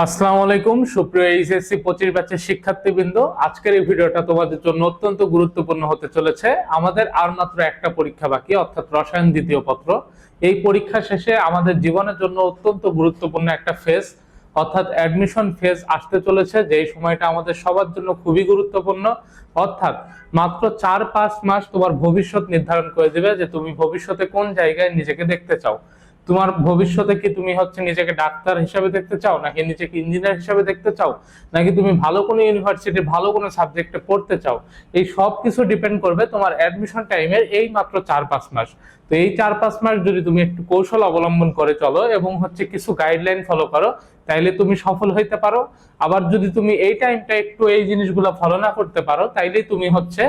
আসসালামু আলাইকুম, সুপ্রিয় এইচএসসি পঁচিশ ব্যাচের শিক্ষার্থীবৃন্দ। আজকের এই ভিডিওটা তোমাদের জন্য অত্যন্ত গুরুত্বপূর্ণ হতে চলেছে। আমাদের আর মাত্র একটা পরীক্ষা বাকি, অর্থাৎ রসায়ন দ্বিতীয় পত্র। এই পরীক্ষা শেষে আমাদের জীবনের জন্য অত্যন্ত গুরুত্বপূর্ণ একটা ফেজ, অর্থাৎ অ্যাডমিশন ফেজ আসতে চলেছে, যেই সময়টা আমাদের সবার জন্য খুবই গুরুত্বপূর্ণ। অর্থাৎ মাত্র চার পাঁচ মাস তোমার ভবিষ্যৎ নির্ধারণ করে দেবে যে তুমি ভবিষ্যতে কোন জায়গায় নিজেকে দেখতে চাও। তোমার ভবিষ্যতে কি তুমি হচ্ছে নিজেকে ডাক্তার হিসাবে দেখতে চাও? নাকি নিজেকে ইঞ্জিনিয়ার হিসাবে দেখতে চাও? নাকি তুমি ভালো কোনো ইউনিভার্সিটি ভালো কোনো সাবজেক্টে পড়তে চাও? এই সব কিছু ডিপেন্ড করবে তোমার অ্যাডমিশন টাইমের এই মাত্র চার পাঁচ মাস। তো এই চার পাঁচ মাস যদি তুমি একটু কৌশল অবলম্বন করে চলো এবং হচ্ছে কিছু গাইডলাইন ফলো করো তাইলে তুমি সফল হইতে পারো। আবার যদি তুমি এই টাইমটা একটু এই জিনিসগুলো ফলো না করতে পারো তাইলে তুমি হচ্ছে,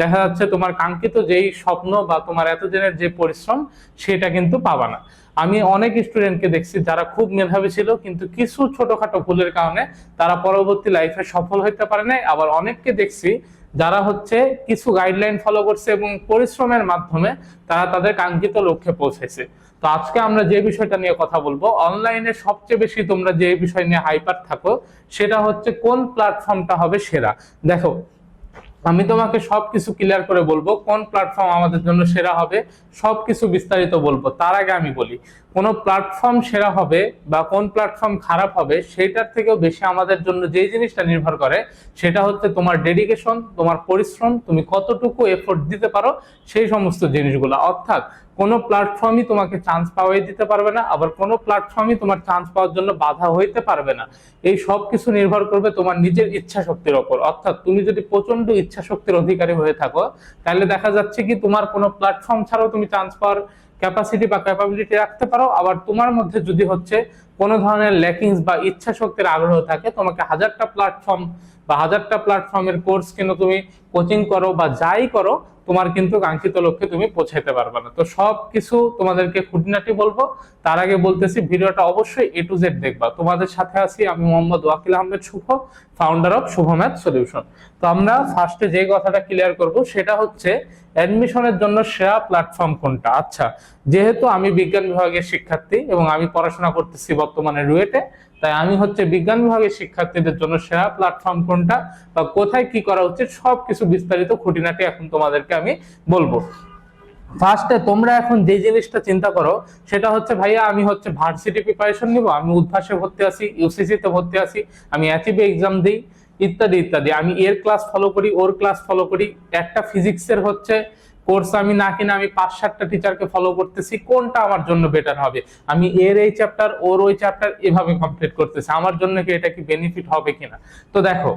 দেখা যাচ্ছে তোমার কাঙ্ক্ষিত যেই স্বপ্ন বা তোমার এতদিনের যে পরিশ্রম, সেটা কিন্তু পাবা না। আমি অনেক স্টুডেন্টকে দেখছি যারা খুব মেধাবী ছিল, কিন্তু কিছু ছোটখাটো ভুলের কারণে তারা পরবর্তী লাইফে সফল হইতে পারে নাই। আবার অনেককে দেখছি যারা হচ্ছে কিছু গাইডলাইন ফলো করছে এবং পরিশ্রমের মাধ্যমে তারা তাদের কাঙ্ক্ষিত লক্ষ্যে পৌঁছেছে। তো আজকে আমরা যে বিষয়টা নিয়ে কথা বলব অনলাইনে সবচেয়ে বেশি তোমরা যে বিষয় নিয়ে হাইপার থাকো, সেটা হচ্ছে কোন প্ল্যাটফর্মটা হবে সেরা। দেখো আমি তোমাকে সবকিছু ক্লিয়ার করে বলব, কোন প্ল্যাটফর্ম আমাদের জন্য সেরা হবে, সবকিছু বিস্তারিত বলব। তার আগে আমি বলি, কোন প্ল্যাটফর্ম সেরা হবে বা কোন প্ল্যাটফর্ম খারাপ হবে সেটার থেকেও বেশি আমাদের জন্য যে জিনিসটা নির্ভর করে, সেটা হচ্ছে তোমার ডেডিকেশন তোমার পরিশ্রম, তুমি কতটুকু এফোর্ট দিতে পারো, সেই সমস্ত জিনিসগুলো। অর্থাৎ কোনো প্ল্যাটফর্মই তোমাকে চান্স পাওয়াই দিতে পারবে না, আবার কোনো প্ল্যাটফর্মই তোমার চান্স পাওয়ার জন্য বাধা হইতে পারবে না। এই সব কিছু নির্ভর করবে তোমার নিজের ইচ্ছা শক্তির ওপর। অর্থাৎ তুমি যদি প্রচণ্ড ইচ্ছা শক্তির অধিকারী হয়ে থাকো, তাহলে দেখা যাচ্ছে কি তোমার কোনো প্ল্যাটফর্ম ছাড়াও তুমি চান্স পাওয়ার ক্যাপাসিটি বা ক্যাপাবিলিটি রাখতে পারো। আবার তোমার মধ্যে যদি হচ্ছে কোনো ধরনের ল্যাকিংস বা ইচ্ছা শক্তির আগ্রহ থাকে, তোমাকে হাজারটা প্ল্যাটফর্ম বা হাজারটা প্ল্যাটফর্মের কোর্স কিন্তু তুমি কোচিং করো বা যাই করো, তোমার কিন্তু কাঙ্ক্ষিত লক্ষ্যে তুমি পৌঁছাইতে পারবে না। তো সব কিছু তোমাদেরকে খুঁটিনাটি বলব। তার আগে বলতেছি, ভিডিওটা অবশ্যই এ টু জেড দেখবা। তোমাদের সাথে আছি আমি Mohammad Wakil Ahmed Shuvo founder of Shuvo math solution. তো আমরা ফার্স্টে যে কথাটা ক্লিয়ার করব, সেটা হচ্ছে অ্যাডমিশনের জন্য সেরা প্ল্যাটফর্ম কোনটা? আচ্ছা যেহেতু আমি বিজ্ঞান বিভাগের শিক্ষার্থী এবং আমি পড়াশোনা করতেছি বর্তমানে রুয়েটে, তাই আমি হচ্ছে বিজ্ঞান বিভাগের শিক্ষার্থীদের জন্য সেরা প্ল্যাটফর্ম কোনটা বা কোথায় কি করা উচিত সব কিছু বিস্তারিত খুঁটিনাটি এখন তোমাদেরকে আমি বলব। ফার্স্টে তোমরা এখন যে জিনিসটা চিন্তা করো, সেটা হচ্ছে ভাইয়া আমি হচ্ছে ভার্সিটি প্রিপারেশন নিব, আমি উদ্ভাসে ভর্তি আছি ইউসিসি তে ভর্তি আছি, আমি অ্যাচিভে এক্সাম দিই, ইত্যাদি ইত্যাদি। আমি এর ক্লাস ফলো করি, ওর ক্লাস ফলো করি। একটা ফিজিক্সের হচ্ছে কোর্স আমি না কিনা আমি পাঁচ সাতটা টিচারকে ফলো করতেছি, কোনটা আমার জন্য বেটার হবে? আমি এর এই চ্যাপ্টার ওর ওই চ্যাপ্টার এভাবে কমপ্লিট করতেছি। আমার জন্য কি এটা কি বেনিফিট হবে কিনা? তো দেখো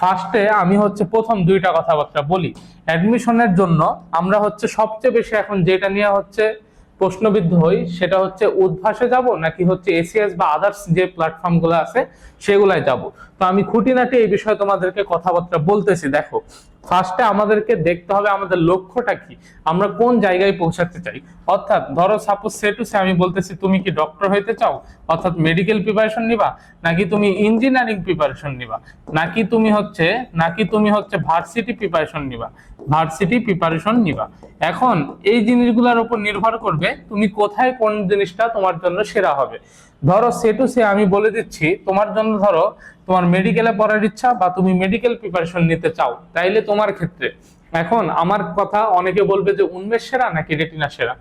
ফার্স্টে আমি হচ্ছে প্রথম দুইটা কথাবার্তা বলি। অ্যাডমিশনের জন্য আমরা হচ্ছে সবচেয়ে বেশি এখন যেটা নিয়ে হচ্ছে প্রশ্নবিদ্ধ হই, সেটা হচ্ছে উদ্ভাসে যাব নাকি হচ্ছে এসিএস বা আদার্স যে প্ল্যাটফর্মগুলো আছে সেগুলাই যাব। তো আমি খুঁটিনাটি এই বিষয়ে তোমাদেরকে কথাবার্তা বলতেছি, দেখো। ফার্স্টে আমাদেরকে দেখতে হবে আমাদের লক্ষ্যটা কি। আমরা কোন জায়গায় পৌঁছাতে চাই। অর্থাৎ ধরো সাপোজ সে টু সে আমি বলতেছি, তুমি কি ডক্টর হইতে চাও? অর্থাৎ মেডিকেল প্রিপারেশন নিবা? নাকি তুমি ইঞ্জিনিয়ারিং প্রিপারেশন নিবা? নাকি তুমি হচ্ছে, নাকি তুমি হচ্ছে ভার্সিটি প্রিপারেশন নিবা? ভার্সিটি প্রিপারেশন নিবা। এখন এই জিনিসগুলোর উপর নির্ভর করবে তুমি কোথায় কোন জিনিসটা তোমার জন্য সেরা হবে। ধরো সে টু সে আমি বলে দিচ্ছি, তোমার জন্য ধরো তোমার মেডিকেলে পড়ার ইচ্ছা বা তুমি মেডিকেল প্রিপারেশন নিতে চাও, তাইলে তোমার ক্ষেত্রে। এখন আমার কথা অনেকে বলবে যে উন্মেষ সেরা নাকি রেটিনা সেরা?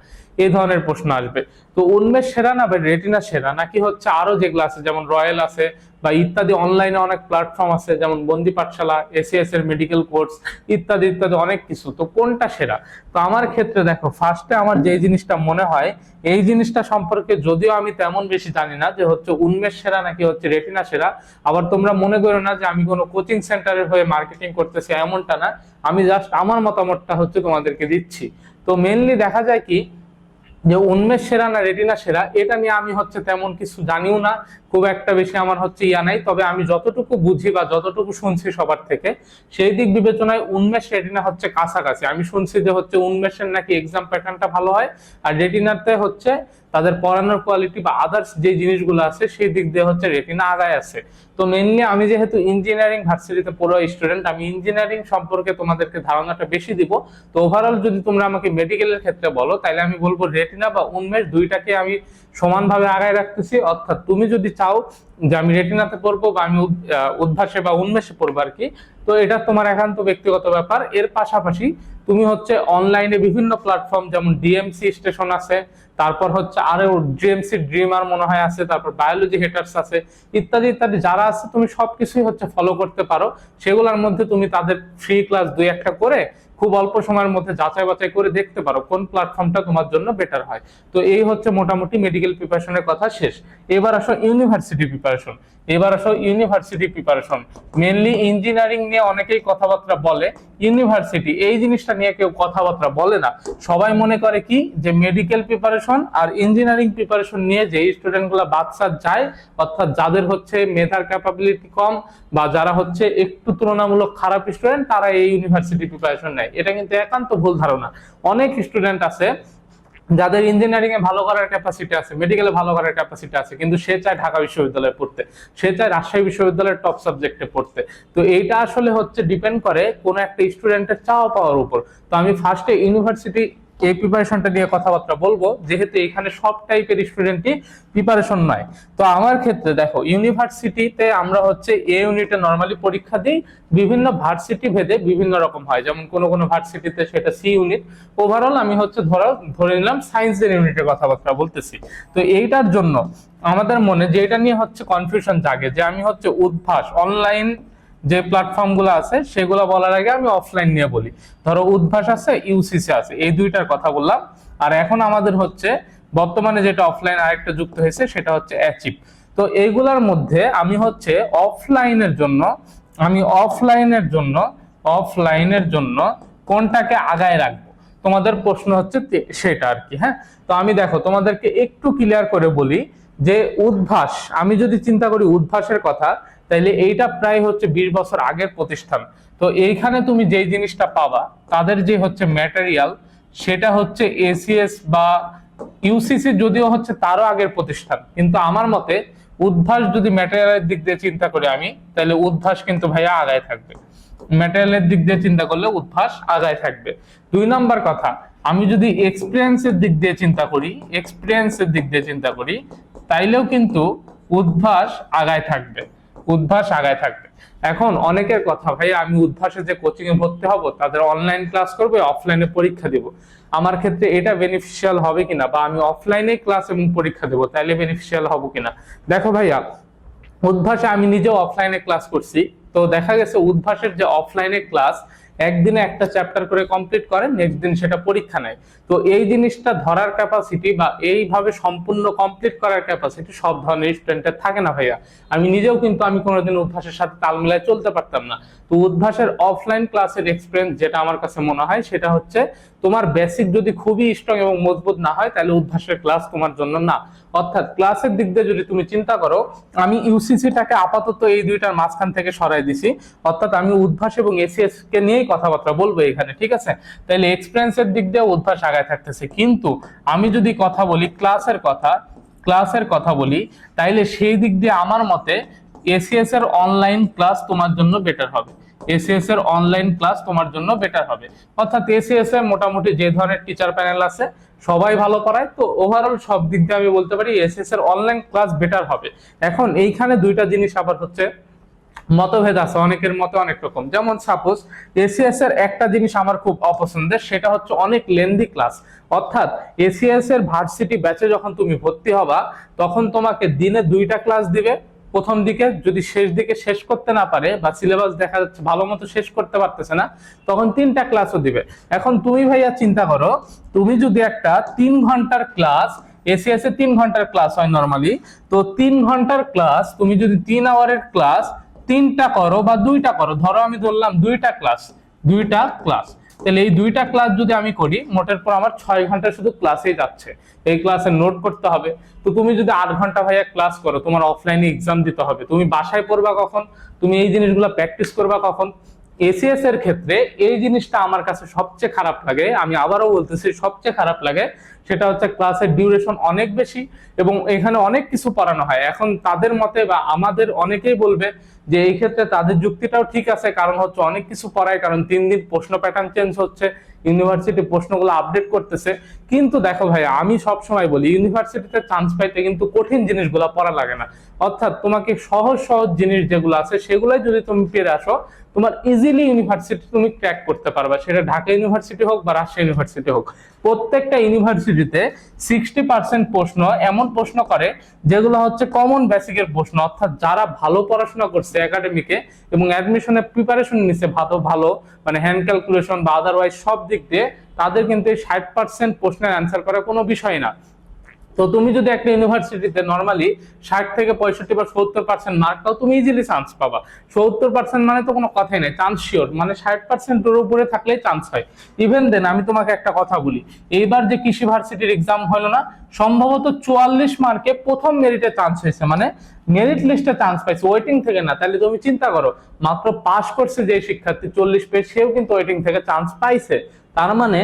এই ধরনের প্রশ্ন আসবে। তো উন্মেষ সেরা না বা রেটিনা সেরা? নাকি হচ্ছে আরও যেগুলো আছে, যেমন রয়্যাল আছে বা ইত্যাদি অনলাইনে অনেক প্ল্যাটফর্ম আছে, যেমন বন্দি পাঠশালা, এসিএস এর মেডিকেল কোর্স ইত্যাদি ইত্যাদি অনেক কিছু। তো কোনটা সেরা? তো আমার ক্ষেত্রে দেখো ফার্স্টে আমার যে জিনিসটা মনে হয়, এই জিনিসটা সম্পর্কে যদিও আমি তেমন বেশি জানি না যে হচ্ছে উন্মেষ সেরা নাকি হচ্ছে রেটিনা সেরা, আবার তোমরা মনে করো না যে আমি কোনো কোচিং সেন্টারের হয়ে মার্কেটিং করতেছি এমনটা না। আমি জাস্ট আমার মতামতটা হচ্ছে তোমাদেরকে দিচ্ছি। তো মেনলি দেখা যায় কি যে উন্মেষ সেরা না রেটিনা সেরা, এটা নিয়ে আমি হচ্ছে তেমন কিছু জানিও না। খুব একটা বেশি আমার হচ্ছে ইয়া নাই, তবে আমি যতটুকু বুঝি বা যতটুকু শুনছি সবার থেকে, সেই দিক বিবেচনায় উন্মেষ, রেটিনা হচ্ছে কাছাকাছি। আমি শুনছি যে হচ্ছে উন্মেষের নাকি এক্সাম প্যাটার্নটা ভালো হয়, আর রেটিনাতে হচ্ছে তাদের পড়ানোর কোয়ালিটি বা আদার্স যে জিনিসগুলো আছে, সেই দিক দিয়ে হচ্ছে রেটিনা আগায় আছে। তো মেনলি আমি যেহেতু ইঞ্জিনিয়ারিং ভার্সিটিতে পড়ো স্টুডেন্ট আমি ইঞ্জিনিয়ারিং সম্পর্কে তোমাদেরকে ধারণাটা বেশি দিব। তো ওভারঅল যদি তোমরা আমাকে মেডিকেলের ক্ষেত্রে বলো, তাহলে আমি বলব রেটিনা বা উন্মেষ দুইটাকে আমি সমানভাবে আগায় রাখতেছি। অর্থাৎ তুমি যদি চাও যে আমি রেটিনাতে পড়ব বা আমি উদ- উদ্ভাসে বা উন্মেষে পড়ব আর কি, তো এটা তোমার একান্ত ব্যক্তিগত ব্যাপার। এর পাশাপাশি তুমি হচ্ছে অনলাইনে বিভিন্ন প্ল্যাটফর্ম যেমন ডিএমসি স্টেশন আছে তারপর হচ্ছে আরও ডিএমসি ড্রিমার মনে হয় আছে, তারপর বায়োলজি হেটার্স আছে, ইত্যাদি ইত্যাদি, যারা আছে তুমি সবকিছুই হচ্ছে ফলো করতে পারো। সেগুলোর মধ্যে তুমি তাদের ফ্রি ক্লাস দুই একটা করে খুব অল্প সময়ের মধ্যে যাচাই বাছাই করে দেখতে পারো কোন প্ল্যাটফর্মটা তোমার জন্য বেটার হয়। তো এই হচ্ছে মোটামুটি মেডিকেল প্রিপারেশনের কথা শেষ। এবার আসো ইউনিভার্সিটি প্রিপারেশন এবার আসো ইউনিভার্সিটি প্রিপারেশন মেনলি ইঞ্জিনিয়ারিং নিয়ে অনেকেই কথাবার্তা বলে। ইউনিভার্সিটি এই জিনিসটা নিয়ে কেউ কথাবার্তা বলে না। সবাই মনে করে কি? যে মেডিকেল প্রিপারেশন আর ইঞ্জিনিয়ারিং প্রিপারেশন নিয়ে যে স্টুডেন্টগুলা বাচ্চা যায়, অর্থাৎ যাদের হচ্ছে মেধার ক্যাপাবিলিটি কম বা যারা হচ্ছে একটু তুলনামূলক খারাপ স্টুডেন্ট তারা এই ইউনিভার্সিটি প্রিপারেশন নেয়। এটা কিন্তু একান্ত ভুল ধারণা। অনেক স্টুডেন্ট আছে যাদের ইঞ্জিনিয়ারিং এ ভালো করার ক্যাপাসিটি আছে মেডিকেলে ভালো করার ক্যাপাসিটি আছে, কিন্তু সে চায় ঢাকা বিশ্ববিদ্যালয়ে পড়তে, সে চায় রাজশাহী বিশ্ববিদ্যালয়ের টপ সাবজেক্টে পড়তে। তো এইটা আসলে হচ্ছে ডিপেন্ড করে কোন একটা স্টুডেন্টের চাওয়া পাওয়ার উপর। তো আমি ফার্স্টে ইউনিভার্সিটি এই প্রিপারেশনটা নিয়ে কথাবার্তা বলব। যেহেতু এখানে সব টাইপের স্টুডেন্টই প্রিপারেশন নয়। তো আমার ক্ষেত্রে দেখো ইউনিভার্সিটিতে আমরা হচ্ছে এ ইউনিটে নর্মালি পরীক্ষা দিই। বিভিন্ন ভার্সিটি ভেদে বিভিন্ন রকম হয়। যেমন কোনো কোনো ভার্সিটিতে সেটা সি ইউনিট ওভারঅল আমি হচ্ছে ধরো, ধরে নিলাম সায়েন্সের ইউনিটের কথাবার্তা বলতেছি। তো এইটার জন্য আমাদের মনে যে এটা নিয়ে হচ্ছে কনফিউশন জাগে, যে আমি হচ্ছে উদ্ভাস অনলাইন যে প্ল্যাটফর্মগুলো আছে, সেগুলো বলার আগে আমি অফলাইন নিয়ে বলি। ধরো উদ্ভাস আছে ইউসিসি আছে, এই দুইটার কথা বললাম। আর এখন আমাদের হচ্ছে, বর্তমানে যেটা অফলাইন আরেকটা যুক্ত হয়েছে, সেটা হচ্ছে অ্যাচিভ তো এইগুলার মধ্যে আমি হচ্ছে অফলাইনের জন্য, আমি অফলাইনের জন্য অফলাইনের জন্য কোনটাকে আগায় রাখব? তোমাদের প্রশ্ন হচ্ছে সেটা আর কি হ্যাঁ? তো আমি দেখো, তোমাদেরকে একটু ক্লিয়ার করে বলি যে উদ্ভাস, আমি যদি চিন্তা করি উদ্ভাসের কথা তাইলে এইটা প্রায় হচ্ছে বিশ বছর আগের প্রতিষ্ঠান। তো এইখানে তুমি যেই জিনিসটা পাবা, তাদের যে হচ্ছে ম্যাটেরিয়াল সেটা হচ্ছে এসিএস বা ইউসিসি যদিও হচ্ছে তারও আগের প্রতিষ্ঠান। কিন্তু আমার মতে উদ্ভাস যদি ম্যাটেরিয়ালের দিক দিয়ে চিন্তা করি আমি তাহলে উদ্ভাস কিন্তু ভাইয়া আগায় থাকবে। ম্যাটেরিয়ালের দিক দিয়ে চিন্তা করলে উদ্ভাস আগায় থাকবে। দুই নম্বর কথা, আমি যদি এক্সপিরিয়েন্সের দিক দিয়ে চিন্তা করি এক্সপিরিয়েন্সের দিক দিয়ে চিন্তা করি, তাইলেও কিন্তু উদ্ভাস আগায় থাকবে। উদ্ভাস আগায় থাকবে। এখন অনেকের কথা, ভাই, আমি উদ্ভাসে যে কোচিং এ ভর্তি হব, তাদের অনলাইন ক্লাস করবে অফলাইনে পরীক্ষা দিব। আমার ক্ষেত্রে এটা বেনিফিশিয়াল হবে কিনা বা আমি অফলাইনে ক্লাস এবং পরীক্ষা দেবো, তাইলে বেনিফিশিয়াল হব কিনা? দেখো ভাইয়া, উদ্ভাসে আমি নিজেও অফলাইনে ক্লাস করছি। তো দেখা গেছে, উদ্ভাসের যে অফলাইনে ক্লাস একদিনে একটা চ্যাপ্টার করে কমপ্লিট করে নেক্সট দিন সেটা পরীক্ষা নেয়। তো এই জিনিসটা ধরার ক্যাপাসিটি বা এইভাবে সম্পূর্ণ কমপ্লিট করার ক্যাপাসিটি সব ধরনের স্টুডেন্টের থাকে না ভাইয়া। আমি নিজেও কিন্তু আমি কোনোদিন অভ্যাসের সাথে তাল মিলায় চলতে পারতাম না। তো উদ্ভাসের অফলাইন ক্লাসের এক্সপিরিয়েন্স যেটা আমার কাছে মনে হয় সেটা হচ্ছে তোমার বেসিক যদি খুবই স্ট্রং এবং মজবুত না হয়, তাহলে উদ্ভাসের ক্লাস তোমার জন্য না। অর্থাৎ ক্লাসের দিক দিয়ে যদি তুমি চিন্তা করো, আমি ইউসিসিটাকে আপাতত এই দুইটার মাঝখান থেকে সরাই দিছি। অর্থাৎ আমি উদ্ভাস এবং এসিএস কে নিয়েই কথাবার্তা বলব এখানে, ঠিক আছে? তাহলে এক্সপিরিয়েন্সের দিক দিয়ে উদ্ভাস আগায় থাকতেছে। কিন্তু আমি যদি কথা বলি ক্লাসের কথা ক্লাসের কথা বলি, তাইলে সেই দিক দিয়ে আমার মতে এসিএস এর অনলাইন ক্লাস তোমার জন্য বেটার হবে। এসিএস এর অনলাইন ক্লাস তোমার জন্য বেটার হবে। অর্থাৎ এসিএস এর মোটামুটি যে ধরনের টিচার প্যানেল আছে, সবাই ভালো করায় তো ওভারঅল সব দিক দিয়ে আমি বলতে পারি এসএস এর অনলাইন ক্লাস বেটার হবে। এখন এইখানে দুইটা জিনিস আবার হচ্ছে, মতভেদ আছে, অনেকের মতে অনেক রকম। যেমন সাপোজ এসিএস এর একটা জিনিস আমার খুব অপছন্দের, সেটা হচ্ছে অনেক লেন্দি ক্লাস অর্থাৎ এসিএস এর ভার্সিটি ব্যাচে যখন তুমি ভর্তি হবা, তখন তোমাকে দিনে দুইটা ক্লাস দিবে। প্রথম দিকে যদি শেষ দিকে শেষ করতে না পারে বা সিলেবাস দেখা যাচ্ছে ভালো মতো শেষ করতে পারতেছে না, তখন তিনটা ক্লাসও দিবে। এখন তুমি ভাইয়া চিন্তা করো, তুমি যদি একটা তিন ঘণ্টার ক্লাস এসিএস এ তিন ঘণ্টার ক্লাস হয় নর্মালি তো তিন ঘণ্টার ক্লাস তুমি যদি তিন আওয়ারের ক্লাস তিনটা করো বা দুইটা করো, ধরো আমি ধরলাম দুইটা ক্লাস দুইটা ক্লাস তাহলে এই দুইটা ক্লাস যদি আমি করি, মোটের পর আমার ছয় ঘণ্টা শুধু ক্লাসেই যাচ্ছে। এই ক্লাসে নোট করতে হবে। তো তুমি যদি আট ঘণ্টা ভাইয়া ক্লাস করো, তোমার অফলাইনে এক্সাম দিতে হবে। তুমি বাসায় পড়বা কখন? তুমি এই জিনিসগুলো প্র্যাকটিস করবা কখন? এসিএস এর ক্ষেত্রে এই জিনিসটা আমার কাছে সবচেয়ে খারাপ লাগে, আমি আবারও বলতেছি সবচেয়ে খারাপ লাগে, সেটা হচ্ছে ক্লাসের ডিউরেশন অনেক বেশি এবং এখানে অনেক কিছু পড়ানো হয়। এখন তাদের মতে বা আমাদের অনেকেই বলবে যে এই ক্ষেত্রে তাদের যুক্তিটাও ঠিক আছে, কারণ হচ্ছে অনেক কিছু পড়ায়, কারণ তিন দিন প্রশ্ন প্যাটার্ন চেঞ্জ হচ্ছে ইউনিভার্সিটি প্রশ্নগুলো আপডেট করতেছে। কিন্তু দেখো ভাই আমি সব সময় বলি ইউনিভার্সিটিতে চান্স পাইতে কিন্তু কঠিন জিনিসগুলো পড়া লাগে না। অর্থাৎ তোমাকে সহজ সহজ জিনিস যেগুলো আছে, সেগুলোই যদি তুমি পেরে আসো, তোমার ইজিলি ইউনিভার্সিটি তুমি ক্র্যাক করতে পারবা। সেটা ঢাকা ইউনিভার্সিটি হোক বা রাজশাহী ইউনিভার্সিটি হোক। প্রত্যেকটা ইউনিভার্সিটিতে সিক্সটি পার্সেন্ট প্রশ্ন এমন প্রশ্ন করে, যেগুলো হচ্ছে কমন বেসিকের প্রশ্ন। অর্থাৎ যারা ভালো পড়াশোনা করছে একাডেমিকে এবং অ্যাডমিশনের প্রিপারেশন নিচ্ছে ভালো ভালো মানে হ্যান্ড ক্যালকুলেশন বা আদারওয়াইজ সব দিক দিয়ে তাদের কিন্তু এই ষাট পার্সেন্ট প্রশ্নের অ্যান্সার করা কোনো বিষয় না। তো তুমি যদি একটা ইউনিভার্সিটিতে নর্মালি ষাট থেকে পঁয়ষট্টি বা সত্তর পার্সেন্ট মার্ক পাও, তুমি ইজিলি চান্স পাবা। সত্তর পার্সেন্ট মানে তো কোনো কথাই নেই চান্স শিওর মানে ষাট পার্সেন্টের উপরে থাকলেই চান্স হয়। ইভেন দেন আমি তোমাকে একটা কথা বলি। এইবার যে কৃষি ভার্সিটির এক্সাম হলো না, সম্ভবত চুয়াল্লিশ মার্কে প্রথম মেরিটে চান্স হয়েছে। মানে মেরিট লিস্টে চান্স পাইছে ওয়েটিং থেকে না। তাহলে তুমি চিন্তা করো, মাত্র পাস করছে যে শিক্ষার্থী, চল্লিশ পেয়ে সেও কিন্তু ওয়েটিং থেকে চান্স পাইছে। তার মানে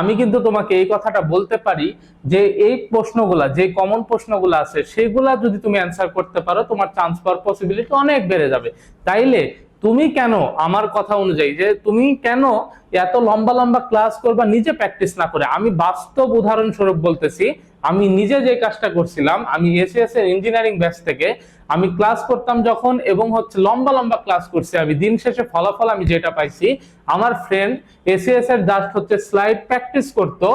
আমি কিন্তু তোমাকে এই কথাটা বলতে পারি যে এই প্রশ্নগুলা, যে কমন প্রশ্নগুলো আছে, সেগুলা যদি তুমি অ্যান্সার করতে পারো, তোমার চান্স পাওয়ার পসিবিলিটি অনেক বেড়ে যাবে। তাইলে তুমি কেন আমার কথা অনুযায়ী যে তুমি কেন এত লম্বা লম্বা ক্লাস করবা, নিজে প্র্যাকটিস না করে? আমি বাস্তব উদাহরণস্বরূপ বলতেছি, আমি নিজে যে কাজটা করছিলাম, আমি এসিএস এর ইঞ্জিনিয়ারিং ব্যাচ থেকে আমি ক্লাস করতাম যখন এবং হচ্ছে লম্বা লম্বা ক্লাস করছি আমি। দিন শেষে ফলাফল আমি যেটা পাইছি, আমার ফ্রেন্ড এসিএস এর জাস্ট হচ্ছে স্লাইড প্র্যাকটিস করতো।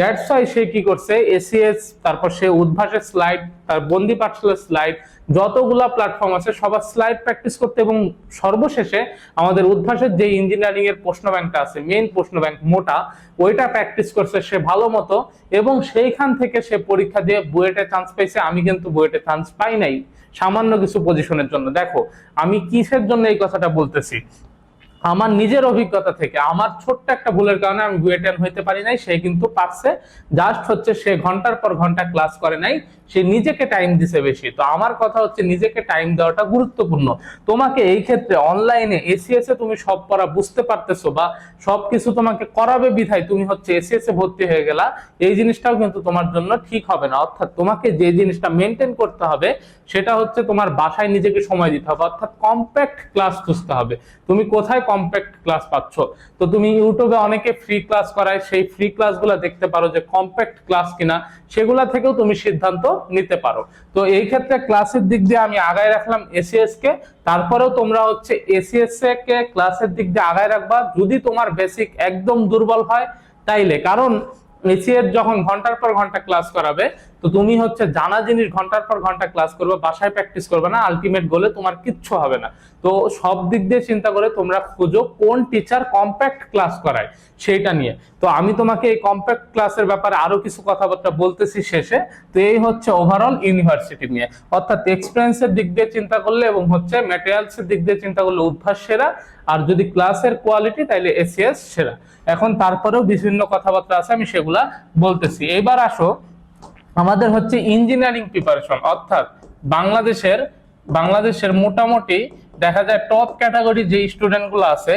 দ্যাটস ওয়াই সে কি করছে এসিএস তারপর সে উদ্ভাসের স্লাইড তার বন্দি পাঠশালার স্লাইড যতগুলা প্ল্যাটফর্ম আছে, সবার স্লাইড প্র্যাকটিস করতে এবং সর্বশেষে আমাদের উদ্ভাসের যে ইঞ্জিনিয়ারিং এর প্রশ্ন ব্যাংকটা আছে মেইন প্রশ্ন ব্যাংক মোটা, ওইটা প্র্যাকটিস করছে সে ভালো মতো এবং সেইখান থেকে সে পরীক্ষা দিয়ে বুয়েটে চান্স পাইছে আমি কিন্তু বুয়েটে চান্স পাই নাই সামান্য কিছু পজিশনের জন্য। দেখো, আমি কিসের জন্য এই কথাটা বলতেছি? আমার নিজের অভিজ্ঞতা থেকে, আমার ছোট্ট একটা ভুলের কারণে আমি বুয়েটেন হইতে পারি নাই, সে কিন্তু পারছে। জাস্ট হচ্ছে সে ঘণ্টার পর ঘণ্টা ক্লাস করে নাই। সে নিজেকে টাইম দিছে বেশি। তো আমার কথা হচ্ছে নিজেকে টাইম দেওয়াটা গুরুত্বপূর্ণ। তোমাকে এই ক্ষেত্রে অনলাইনে এসিএস এ তুমি সব পড়া বুঝতে পারতেছো বা সবকিছু তোমাকে করাবে বিধায় তুমি হচ্ছে এসিএস এ ভর্তি হয়ে গেলা। এই জিনিসটাও কিন্তু তোমার জন্য ঠিক হবে না। অর্থাৎ তোমাকে যে জিনিসটা মেনটেন করতে হবে, সেটা হচ্ছে তোমার বাসায় নিজেকে সময় দিতে হবে। অর্থাৎ কম্প্যাক্ট ক্লাস খুঁজতে হবে। তুমি কোথায় কম্প্যাক্ট ক্লাস পাচ্ছ? তো তুমি ইউটিউবে অনেকে ফ্রি ক্লাস করায়। সেই ফ্রি ক্লাসগুলো দেখতে পারো যে কম্প্যাক্ট ক্লাস কিনা, সেগুলা থেকেও তুমি সিদ্ধান্ত নিতে পারো। তো এই ক্ষেত্রে ক্লাসের দিক দিয়ে আমি আগায় রাখলাম এসিএস কে। তারপরেও তোমরা হচ্ছে এসিএস কে ক্লাসের দিক দিয়ে আগায় রাখবা। যদি তোমার বেসিক একদম দুর্বল হয়, তাইলে। কারণ এসিএস যখন ঘণ্টার পর ঘণ্টা ক্লাস করাবে, তো তুমি হচ্ছে জানা জিনিস ঘণ্টার পর ঘণ্টা ক্লাস করবে, বাসায় প্র্যাকটিস করবে না আলটিমেট গোলে তোমার কিচ্ছু হবে না। তো সব দিক দিয়ে চিন্তা করে তোমরা খুঁজো কোন টিচার কম্প্যাক্ট ক্লাস করায় সেইটা নিয়ে। তো আমি তোমাকে এই কম্প্যাক্ট ক্লাসের ব্যাপারে আরও কিছু কথাবার্তা বলতেছি শেষে। তো এই হচ্ছে ওভারঅল ইউনিভার্সিটি নিয়ে। অর্থাৎ এক্সপিরিয়েন্সের দিক দিয়ে চিন্তা করলে এবং হচ্ছে ম্যাটেরিয়ালসের দিক দিয়ে চিন্তা করলে অভ্যাস সেরা। আর যদি ক্লাসের কোয়ালিটি তাইলে এসিএস সেরা। এখন তারপরেও বিভিন্ন কথাবার্তা আছে, আমি সেগুলা বলতেছি। এবার আসো, আমাদের হচ্ছে ইঞ্জিনিয়ারিং প্রিপারেশন অর্থাৎ বাংলাদেশের বাংলাদেশের মোটামুটি দেখা যায় টপ ক্যাটাগরি যে স্টুডেন্টগুলো আছে,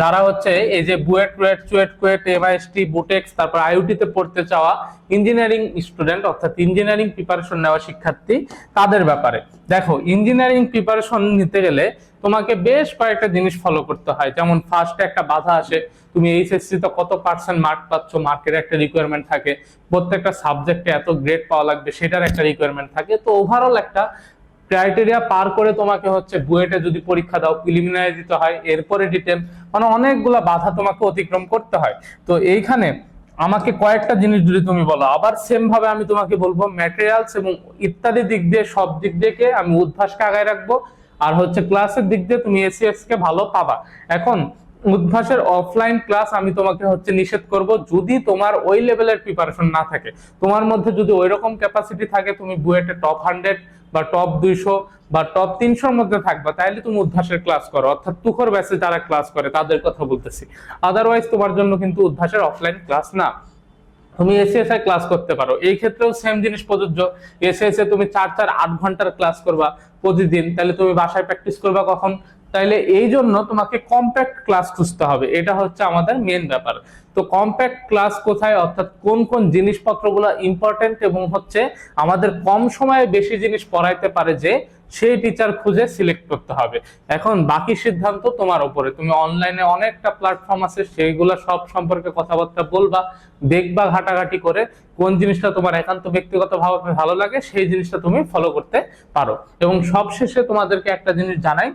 যারা হচ্ছে এই যে BUET, TUET, CUET, KUET MIST BUTEX, তারপর আইওটিতে পড়তে চাওয়া ইঞ্জিনিয়ারিং স্টুডেন্ট অর্থাৎ ইঞ্জিনিয়ারিং প্রিপারেশন নেওয়া শিক্ষার্থী, তাদের ব্যাপারে। দেখো ইঞ্জিনিয়ারিং প্রিপারেশন নিতে গেলে তোমাকে বেশ কয়েকটা জিনিস ফলো করতে হয়। যেমন ফার্স্টে একটা বাধা আসে, তুমি এইচএসসি তো কত পার্সেন্ট মার্ক পাচ্ছ মার্কের একটা রিকোয়ারমেন্ট থাকে, প্রত্যেকটা সাবজেক্টে এত গ্রেড পাওয়া লাগবে, সেটার একটা রিকোয়ারমেন্ট থাকে। তো ওভারঅল একটা ক্রাইটেরিয়া পার করে তোমাকে হচ্ছে বুয়েটে যদি পরীক্ষা দাও প্রিলিমিনারি দিতে হয়, এরপরে ডিটেল মানে অনেকগুলা বাধা তোমাকে অতিক্রম করতে হয়। তো এইখানে আমাকে কয়েকটা জিনিস যদি তুমি বলো, আবার সেম ভাবে আমি তোমাকে বলব ম্যাটেরিয়ালস এবং ইত্যাদি দিক দিয়ে, সব দিক দিয়ে আমি উদ্ভাসকে আগায় রাখব। আর হচ্ছে ক্লাসের দিক দিয়ে তুমি এসিএস কে ভালো পাবা। এখন উদ্ভাসের অফলাইন ক্লাস আমি তোমাকে হচ্ছে নিষেধ করব, যদি তোমার ওই লেভেলের প্রিপারেশন না থাকে। তোমার মধ্যে যদি ওই রকম ক্যাপাসিটি থাকে, তুমি বুয়েটে টপ হান্ড্রেড বা টপ দুইশো বা টপ তিনশোর মধ্যে থাকবা তাহলে তুমি উদ্ভাসের ক্লাস করো। অর্থাৎ তুখর ব্যাচে যারা ক্লাস করে, তাদের কথা বলতেছি। আদারওয়াইজ তোমার জন্য কিন্তু উদ্ভাসের অফলাইন ক্লাস না। তুমি এসিএসআই ক্লাস করতে পারো। এই ক্ষেত্রেও সেম জিনিস প্রযোজ্য। এসিএসএ তুমি চার চার আট ঘণ্টার ক্লাস করবা প্রতিদিন। তাহলে তুমি বাসায় প্র্যাকটিস করবা কখন? তাইলে এই জন্য তোমাকে কম্প্যাক্ট ক্লাস খুঁজতে হবে। এটা হচ্ছে আমাদের মেন ব্যাপার। তো কম্প্যাক্ট ক্লাস কোথায়? অর্থাৎ কোন কোন জিনিসপত্রগুলো ইম্পর্টেন্ট এবং হচ্ছে আমাদের কম সময়ে বেশি জিনিস পড়াইতে পারে যে সেই টিচার খুঁজে সিলেক্ট করতে হবে। এখন বাকি সিদ্ধান্ত তোমার উপরে। তুমি অনলাইনে অনেকটা প্ল্যাটফর্ম আছে, সেইগুলো সব সম্পর্কে কথাবার্তা বলবা, দেখবা ঘাটাঘাটি করে কোন জিনিসটা তোমার একান্ত ব্যক্তিগতভাবে ভালো লাগে, সেই জিনিসটা তুমি ফলো করতে পারো। এবং সবশেষে তোমাদেরকে একটা জিনিস জানাই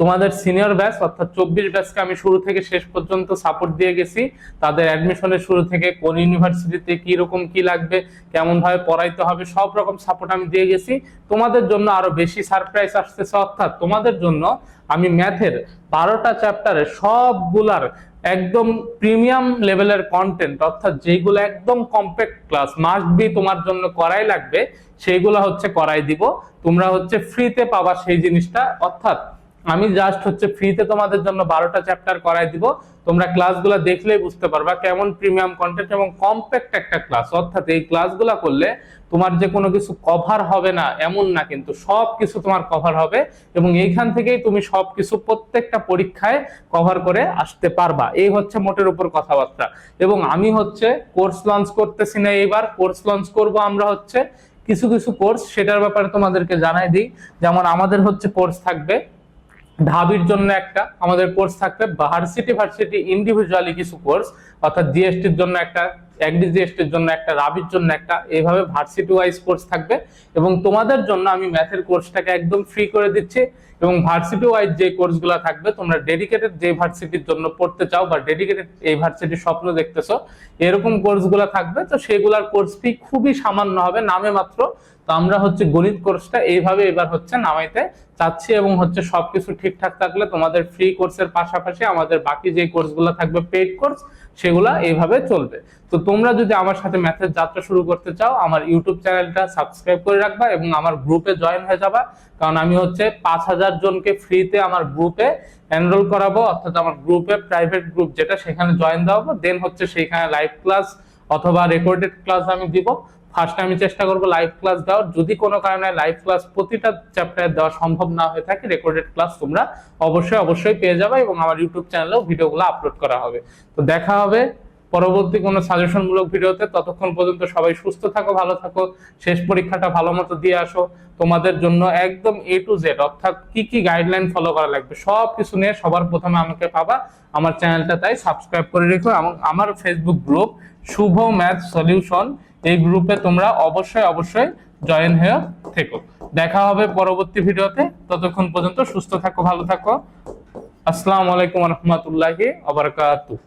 তোমাদের সিনিয়র ব্যাচ অর্থাৎ চব্বিশ ব্যাচকে আমি শুরু থেকে শেষ পর্যন্ত সাপোর্ট দিয়ে গেছি। তাদের অ্যাডমিশনের শুরু থেকে কোন ইউনিভার্সিটিতে কি রকম কি লাগবে কেমন ভাবে পড়াইতে হবে, সব রকম সাপোর্ট আমি দিয়ে গেছি। তোমাদের জন্য আরও বেশি সারপ্রাইজ আসতেছে, অর্থাৎ তোমাদের জন্য আমি ম্যাথের বারোটা চ্যাপ্টারে সবগুলার একদম প্রিমিয়াম লেভেলের কন্টেন্ট অর্থাৎ যেগুলো একদম কম্প্যাক্ট ক্লাস মাস্ট বি তোমার জন্য করাই লাগবে, সেইগুলো হচ্ছে করাই দিব। তোমরা হচ্ছে ফ্রিতে পাবা সেই জিনিসটা, অর্থাৎ আমি জাস্ট হচ্ছে ফ্রিতে তোমাদের জন্য বারোটা চ্যাপ্টার করাই দিব। তোমরা ক্লাসগুলো দেখলেই বুঝতে পারবা কেমন প্রিমিয়াম কন্টেন্ট এবং কম্প্যাক্ট একটা ক্লাস অর্থাৎ এই ক্লাসগুলো করলে তোমার যে কোনো কিছু কভার হবে না, এমন না কিন্তু সব কিছু তোমার কভার হবে এবং এইখান থেকেই তুমি সব কিছু প্রত্যেকটা পরীক্ষায় কভার করে আসতে পারবা। এই হচ্ছে মোটের উপর কথাবার্তা। এবং আমি হচ্ছে কোর্স লঞ্চ করতেছি না এইবার। কোর্স লঞ্চ করব আমরা হচ্ছে। কিছু কিছু কোর্স সেটার ব্যাপারে তোমাদেরকে জানাই দিই। যেমন আমাদের হচ্ছে কোর্স থাকবে ঢাবির জন্য একটা আমাদের কোর্স থাকবে ভার্সিটি ভার্সিটি ইন্ডিভিজুয়ালি কিছু কোর্স অর্থাৎ জিএসটির জন্য একটা একডি জিএসটির জন্য একটা, রাবির জন্য একটা এইভাবে ভার্সিটি ওয়াইজ কোর্স থাকবে। এবং তোমাদের জন্য আমি ম্যাথের কোর্সটাকে একদম ফ্রি করে দিচ্ছি। এবং ভার্সিটি ওয়াইজ যে কোর্সগুলো থাকবে, তোমরা ডেডিকেটেড যে ভার্সিটির জন্য পড়তে চাও, বা ডেডিকেটেড এই ভার্সিটির স্বপ্ন দেখতেছো, এরকম কোর্সগুলো থাকবে। তো সেগুলোর কোর্স ফি খুবই সামান্য হবে, নামে মাত্র তো আমরা হচ্ছে গণিত কোর্সটা এইভাবে এবার হচ্ছে নামাইতে চাচ্ছি এবং হচ্ছে সবকিছু ঠিকঠাক থাকলে তোমাদের ফ্রি কোর্সের পাশাপাশি আমাদের বাকি যে কোর্সগুলো থাকবে পেইড কোর্স সেগুলা এইভাবে চলবে। তো তোমরা যদি আমার সাথে ম্যাথের যাত্রা শুরু করতে চাও, আমার ইউটিউব চ্যানেলটা সাবস্ক্রাইব করে রাখবা এবং আমার গ্রুপে জয়েন হয়ে যাবা। কারণ আমি হচ্ছে পাঁচ হাজার জনকে ফ্রিতে আমার গ্রুপে এনরোল করাবো, অর্থাৎ আমার গ্রুপে প্রাইভেট গ্রুপ যেটা সেখানে জয়েন দেওয়াবো। দেন হচ্ছে সেইখানে লাইভ ক্লাস অথবা রেকর্ডেড ক্লাস আমি দিব। ফার্স্ট আমি চেষ্টা করব লাইভ ক্লাস দেওয়ার। যদি কোনো কারণে লাইভ ক্লাস প্রতিটা চ্যাপ্টারে দেওয়া সম্ভব না হয়ে থাকে রেকর্ডেড ক্লাস তোমরা অবশ্যই অবশ্যই পেয়ে যাবে এবং আমার ইউটিউব চ্যানেলেও ভিডিওগুলো আপলোড করা হবে। তো দেখা হবে পরবর্তী কোনো সাজেশনমূলক ভিডিওতে ততক্ষণ পর্যন্ত সবাই সুস্থ থাকো, ভালো থাকো, শেষ পরীক্ষাটা ভালো মতো দিয়ে আসো। তোমাদের জন্য একদম এ টু জেড অর্থাৎ কি কি গাইডলাইন ফলো করা লাগবে সব কিছু নিয়ে সবার প্রথমে আমাকে পাবা। আমার চ্যানেলটা তাই সাবস্ক্রাইব করে রেখো এবং আমার Facebook group Shuvo math solution এই গ্রুপে তোমরা অবশ্যই অবশ্যই জয়েন হয়ে থেকো। দেখা হবে পরবর্তী ভিডিওতে। ততক্ষণ পর্যন্ত সুস্থ থাকো, ভালো থাকো। আসসালামু আলাইকুম রহমতুল্লাহি আবরকাতুহ